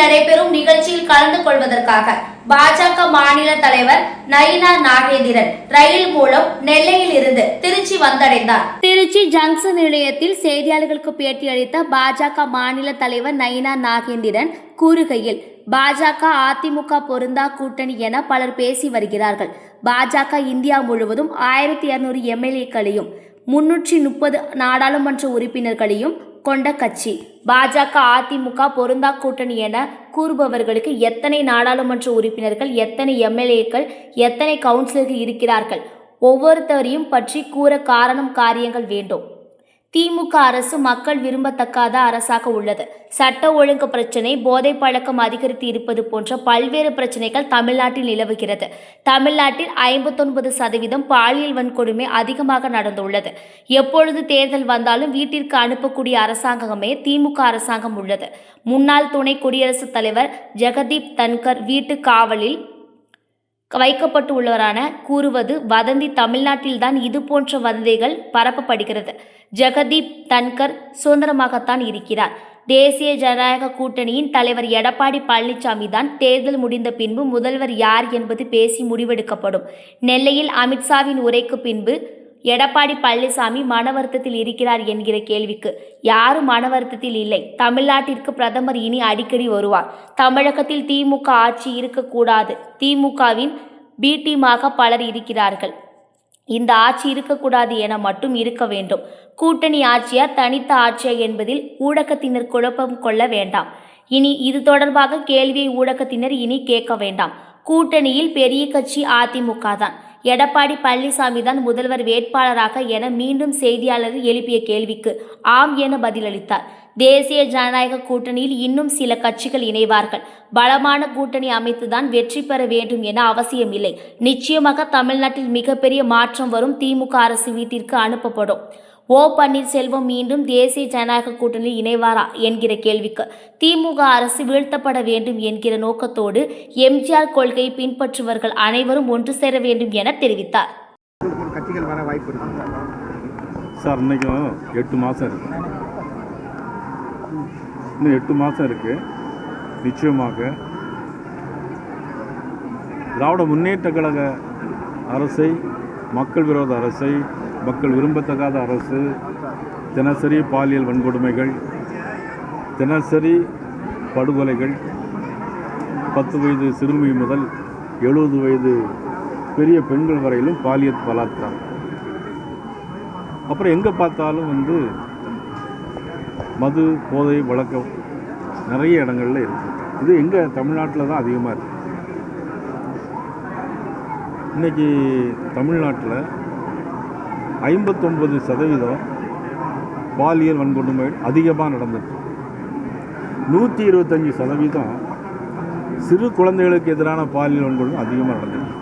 நடைபெறும் நிகழ்ச்சியில் கலந்து கொள்வதற்காக பாஜக மாநில தலைவர் நயினா நாகேந்திரன் ரயில் மூலம் நெல்லையில் இருந்து திருச்சி வந்தடைந்தார். திருச்சி ஜங்ஷன் நிலையத்தில் செய்தியாளர்களுக்கு பேட்டியளித்த பாஜக மாநில தலைவர் நயினா நாகேந்திரன் கூறுகையில் பாஜக அதிமுக பொருந்தா கூட்டணி என பலர் பேசி வருகிறார்கள். பாஜக இந்தியா முழுவதும் ஆயிரத்தி இருநூறு எம்எல்ஏக்களையும் முன்னூற்றி முப்பது நாடாளுமன்ற உறுப்பினர்களையும் கொண்ட கட்சி. பாஜக அதிமுக பொருந்தா கூட்டணி என கூறுபவர்களுக்கு எத்தனை நாடாளுமன்ற உறுப்பினர்கள் எத்தனை எம்எல்ஏக்கள் எத்தனை கவுன்சிலர்கள் இருக்கிறார்கள்? ஒவ்வொருத்தரையும் பற்றி கூற காரணம் காரியங்கள் வேண்டும். திமுக அரசு மக்கள் விரும்பத்தக்காத அரசாக உள்ளது. சட்ட ஒழுங்கு பிரச்சினை போதை பழக்கம் அதிகரித்து இருப்பது போன்ற பல்வேறு பிரச்சனைகள் தமிழ்நாட்டில் நிலவுகிறது. தமிழ்நாட்டில் ஐம்பத்தொன்பது சதவீதம் பாலியல் வன்கொடுமை அதிகமாக நடந்துள்ளது. எப்பொழுது தேர்தல் வந்தாலும் வீட்டிற்கு அனுப்பக்கூடிய அரசாங்கமே திமுக அரசாங்கம் உள்ளது. முன்னாள் துணை குடியரசுத் தலைவர் ஜெகதீப் தன்கர் வீட்டு காவலில் வைக்கப்பட்டு உள்ளவரான கூறுவது வதந்தி தமிழ்நாட்டில்தான் இது போன்ற வதந்திகள் பரப்பப்படுகிறது. ஜெகதீப் தன்கர் சுதந்திரமாகத்தான் இருக்கிறார். தேசிய ஜனநாயக கூட்டணியின் தலைவர் எடப்பாடி பழனிசாமி தான் தேர்தல் முடிந்த பின்பு முதல்வர் யார் என்பது பேசி முடிவெடுக்கப்படும். நெல்லையில் அமித்ஷாவின் உரைக்கு பின்பு எடப்பாடி பழனிசாமி மன வருத்தத்தில் இருக்கிறார் என்கிற கேள்விக்கு யாரும் மன வருத்தத்தில் இல்லை. தமிழ்நாட்டிற்கு பிரதமர் இனி அடிக்கடி வருவார். தமிழகத்தில் திமுக ஆட்சி இருக்கக்கூடாது. திமுகவின் பி டீமாக பலர் இருக்கிறார்கள். இந்த ஆட்சி இருக்கக்கூடாது என மட்டும் இருக்க வேண்டும். கூட்டணி ஆட்சியா தனித்த ஆட்சியா என்பதில் ஊடகத்தினர் குழப்பம் கொள்ள வேண்டாம். இனி இது தொடர்பாக கேள்வியை ஊடகத்தினர் இனி கேட்க வேண்டாம். கூட்டணியில் பெரிய கட்சி அதிமுக தான். எடப்பாடி பழனிசாமி தான் முதல்வர் வேட்பாளராக என மீண்டும் செய்தியாளர் எழுப்பிய கேள்விக்கு ஆம் என பதிலளித்தார். தேசிய ஜனநாயக கூட்டணியில் இன்னும் சில கட்சிகள் இணைவார்கள். பலமான கூட்டணி அமைத்துதான் வெற்றி பெற வேண்டும் என அவசியமில்லை நிச்சயமாக தமிழ்நாட்டில் மிகப்பெரிய மாற்றம் வரும் திமுக அரசு வீட்டிற்கு அனுப்பப்படும். ஓ பன்னீர்செல்வம் மீண்டும் தேசிய ஜனநாயக கூட்டணியில் இணைவாரா என்கிற கேள்விக்கு திமுக அரசு வீழ்த்தப்பட வேண்டும் என்கிற நோக்கத்தோடு எம்ஜிஆர் கொள்கையை பின்பற்றுபவர்கள் அனைவரும் ஒன்று சேர வேண்டும் என தெரிவித்தார். கட்சிகள் வர வாய்ப்பு இருக்கு? சார் இன்றைக்கும் எட்டு மாதம் இருக்கு. இன்னும் எட்டு மாதம் இருக்கு. நிச்சயமாக திராவிட முன்னேற்ற கழக அரசை மக்கள் விரோத அரசை மக்கள் விரும்பத்தகாத அரசு தினசரி பாலியல் வன்கொடுமைகள் தினசரி படுகொலைகள் பத்து வயது சிறுமி முதல் எழுபது வயது பெரிய பெண்கள் வரையிலும் பாலியல் பலாத்காரம். அப்புறம் எங்கே பார்த்தாலும் வந்து மது போதை வழக்கம் நிறைய இடங்கள்ல இருக்குது இது எங்கே தமிழ்நாட்டில் தான் அதிகமாக இருக்குது இன்றைக்கி தமிழ்நாட்டில் ஐம்பத்தொன்பது சதவீதம் பாலியல் வன்கொடுமை அதிகமாக நடந்துச்சு. நூற்றி இருபத்தஞ்சி சதவீதம் சிறு குழந்தைகளுக்கு எதிரான பாலியல் வன்கொடுமை அதிகமாக நடந்துச்சு.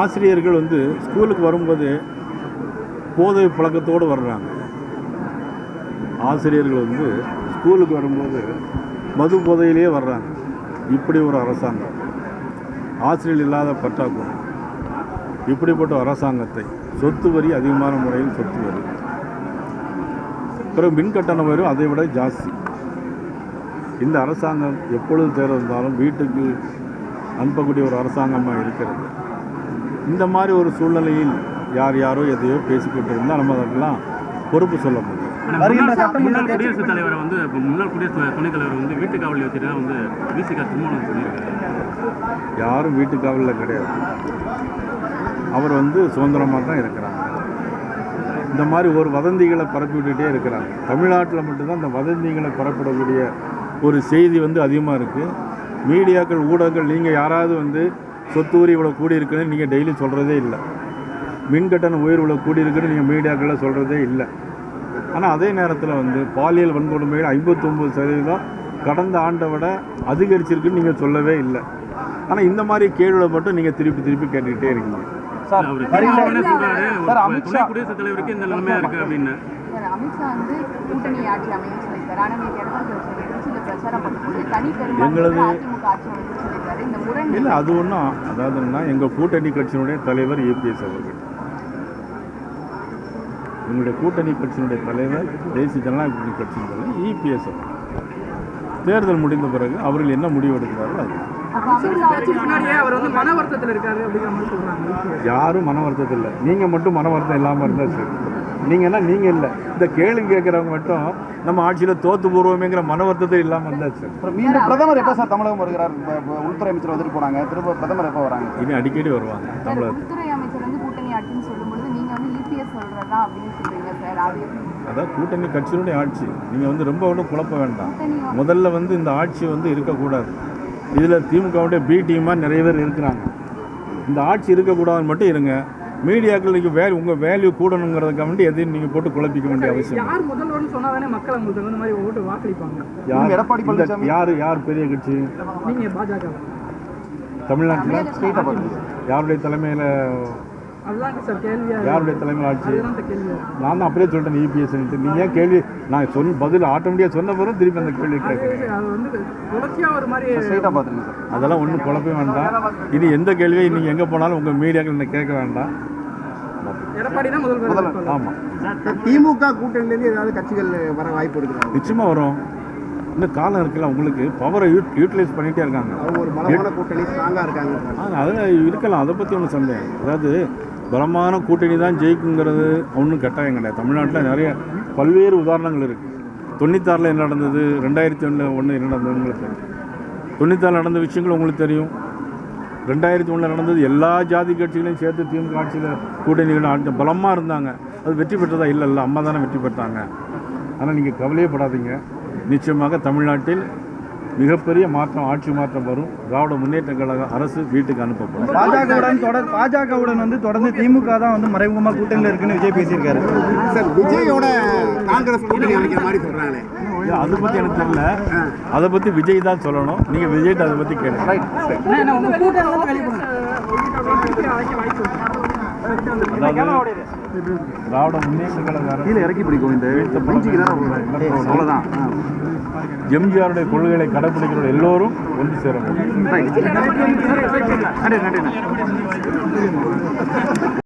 ஆசிரியர்கள் வந்து ஸ்கூலுக்கு வரும்போது போதை பழக்கத்தோடு வர்றாங்க. ஆசிரியர்கள் வந்து ஸ்கூலுக்கு வரும்போது மது போதையிலேயே வர்றாங்க. இப்படி ஒரு அரசாங்கம். ஆசிரியர் இல்லாத பற்றாக்குறை. இப்படிப்பட்ட அரசாங்கத்தை சொத்து வரி அதிகமான முறையில் சொத்து வரி. பிறகு மின் கட்டண வரி அதை விட ஜாஸ்தி. இந்த அரசாங்கம் எப்பொழுது தேர்தல் இருந்தாலும் வீட்டுக்கு அனுப்பக்கூடிய ஒரு அரசாங்கமாக இருக்கிறது. இந்த மாதிரி ஒரு சூழ்நிலையில் யார் யாரோ எதையோ பேசிக்கிட்டு இருந்தால் நம்ம அதற்கெல்லாம் பொறுப்பு சொல்ல முடியும். முன்னாள் குடியரசுத் தலைவரை வந்து முன்னாள் குடியரசு துணைத் தலைவர் வந்து வீட்டு காவலில் வச்சுட்டு வந்து விசிகா திருமணம் சொல்லியிருக்காரு யாரும் வீட்டு காவலில் கிடையாது. அவர் வந்து சுதந்திரமாக தான் இருக்கிறாங்க. இந்த மாதிரி ஒரு வதந்திகளை பரப்பி விட்டுட்டே இருக்கிறாங்க. தமிழ்நாட்டில் மட்டும்தான் இந்த வதந்திகளை பரப்பிடக்கூடிய ஒரு செய்தி வந்து அதிகமாக இருக்குது மீடியாக்கள் ஊடகங்கள் நீங்கள் யாராவது வந்து சொத்து வரி இவ்வளோ கூடியிருக்குன்னு நீங்கள் டெய்லி சொல்கிறதே இல்லை. மின் கட்டணம் உயர்வு இவ்வளோ கூடியிருக்குன்னு நீங்கள் மீடியாக்களில் சொல்கிறதே இல்லை. ஆனால் அதே நேரத்தில் வந்து பாலியல் வன்கொடுமைகள் ஐம்பத்தொம்பது சதவீதம் கடந்த ஆண்டை விட அதிகரிச்சிருக்குன்னு நீங்கள் சொல்லவே இல்லை. ஆனால் இந்த மாதிரி கேள்விகளை மட்டும் நீங்கள் திருப்பி திருப்பி கேட்டுக்கிட்டே இருக்கீங்க. சார். சார் அமித்ஷா குடியரசுத் தலைவருக்கு இந்த நிலைமையா இருக்கு அப்படின்னு. சார் அமித்ஷா வந்து கூட்டணி ஆட்சி அமையும் சொல்லியிருக்காரு. ஆனால் நீங்க எடப்பாடி பழனிசாமி இந்த பிரச்சாரம் பண்ணக்கூடிய தனி பெரும்பான்மை எங்களது- அதிமுக ஆட்சி அமையும் சொல்லியிருக்காரு. இந்த முரண் இல்லை அது ஒன்றும் அதாவதுன்னா எங்கள் கூட்டணி கட்சியினுடைய தலைவர் ஏபிஎஸ் அவர்கள். எங்களுடைய கூட்டணி கட்சியினுடைய தலைவர் தேசிய ஜனநாயக கூட்டணி கட்சியின் தலைவர் இபிஎஸ் அவர்கள். தேர்தல் முடிந்த பிறகு அவர்கள் என்ன முடிவு எடுக்கிறார்கள் அது. அப்போ அமித்ஷா வச்சு முன்னாடியே அவர் வந்து மன வருத்தத்தில் இருக்காரு அப்படிங்கிற மாதிரி சொல்றாங்க யாரும் மன வருத்தத்தில் இல்லை. நீங்கள் மட்டும் மன வருத்தம் இல்லாமல் இருந்தால் சரி. நீங்கன்னா நீங்கள் இல்லை. இந்த கேள்வி கேட்குறவங்க மட்டும் நம்ம ஆட்சியில் தோத்து போடுவோமேங்கிற மன வருத்தத்தை இல்லாமல் இருந்தால் சரி. அப்புறம் மீண்டும் பிரதமர் எப்போ சார் தமிழகம் வருகிறார்? உள்துறை அமைச்சர் வந்துட்டு போனாங்க திரும்ப பிரதமர் எப்போ வராங்க? இனி அடிக்கடி வருவாங்க அமைச்சர் வந்து கூட்டணி ஆட்சின்னு வந்து அப்படின்னு சார் அது எப்படி? அதான் கூட்டணி கட்சியினுடைய ஆட்சி. நீங்கள் வந்து ரொம்ப ஒன்றும் குழப்ப வேண்டாம். முதல்ல வந்து இந்த ஆட்சி வந்து இருக்கக்கூடாது. இதில் திமுகவுடைய பி டீமாக நிறைய பேர் இருக்கிறாங்க. இந்த ஆட்சி இருக்கக்கூடாதுன்னு மட்டும் இருங்க. மீடியாக்கள் நீங்கள் வே உங்கள் வேல்யூ கூடணுங்கிறதுக்காக வேண்டி எதையும் நீங்கள் போட்டு குழப்பிக்க வேண்டிய அவசியம். யார் முதல்வர்னு சொன்னாதானே மக்கள் அவங்களுக்கு தகுந்த மாதிரி ஓட்டு வாக்களிப்பாங்க? யார்? எடப்பாடி பழனிசாமி. யார் யார் பெரிய கட்சி? நீங்க பாஜக தமிழ்நாட்டில்? யாருடைய தலைமையில் யாருடைய தலைமையில் ஆட்சி. நான் தான் அப்படியே சொல்லிட்டேன் இபிஎஸ் நீங்கள் ஏன் கேள்வி நான் சொன்ன பதில் ஆட்டோமேட்டிக்காக சொன்ன பிறகு திருப்பி அந்த கேள்வி கேட்குறேன். அது வந்து தொடர்ச்சியா ஒரு மாதிரி ஸ்ட்ரெயிட்டாக பார்த்துருங்க சார். அதெல்லாம் ஒன்றும் குழப்பவே வேண்டாம். இனி எந்த கேள்வியை நீங்கள் எங்கே போனாலும் உங்கள் மீடியாக்கள் என்ன கேட்க வேண்டாம். எடப்பாடி தான் முதல்வர் ஆமாம் திமுக கூட்டணியிலேருந்து ஏதாவது கட்சிகள் வர வாய்ப்பு இருக்கிறாங்க நிச்சயமாக வரும். இன்னும் காலம் இருக்குல்ல உங்களுக்கு? பவரை யூட் யூட்டிலைஸ் பண்ணிகிட்டே இருக்காங்க. ஒரு பலமான கூட்டணி ஸ்ட்ராங்காக இருக்காங்க. இருக்கலாம். அதை பற்றி ஒன்றும் சந்தேகம் அதாவது பலமான கூட்டணி தான் ஜெயிக்குங்கிறது ஒன்றும் கட்டாயம் கிடையாது. தமிழ்நாட்டில் நிறைய பல்வேறு உதாரணங்கள் இருக்குது தொண்ணூத்தாறில் என்ன நடந்தது? ரெண்டாயிரத்தி ஒன்றில் ஒன்று என்ன நடந்தது உங்களுக்கு? தெரியும் தொண்ணூத்தாறில் நடந்த விஷயங்கள் உங்களுக்கு தெரியும். ரெண்டாயிரத்தி ஒன்றில் நடந்தது எல்லா ஜாதி கட்சிகளையும் சேர்த்து திமுக ஆட்சியில் கூட்டணிகள் ஆட்சி பலமாக இருந்தாங்க. அது வெற்றி பெற்றதா? இல்லை இல்லை அம்மா தானே வெற்றி பெற்றாங்க. ஆனால் நீங்கள் கவலையே படாதீங்க. நிச்சயமாக தமிழ்நாட்டில் மிகப்பெரிய மாற்றம் ஆட்சி மாற்றம் வரும். திராவிட முன்னேற்ற கழக அரசு வீட்டுக்கு அனுப்பப்படும். பாஜகவுடன் தொடர் பாஜகவுடன் வந்து தொடர்ந்து திமுக தான் வந்து மறைமுகமாக கூட்டணியில் இருக்குன்னு விஜய் பேசியிருக்காரு. சார் விஜயோட காங்கிரஸ் கூட்டணி அமைக்கிற மாதிரி சொல்கிறாங்களே அதை பற்றி எனக்கு தெரியல. அதை பற்றி விஜய் தான் சொல்லணும். நீங்கள் விஜய்கிட்ட அதை பற்றி கேளுங்க. திராவிட முன்னேற்ற கழக அரசு கீழே இறக்கி பிடிக்கும் இந்த பெஞ்சுக்கு தான் அவ்வளோதான் எம்ஜிஆருடைய கொள்கைகளை கடைப்பிடிக்கிற எல்லோரும் ஒன்று சேர முடியும் நன்றி நன்றி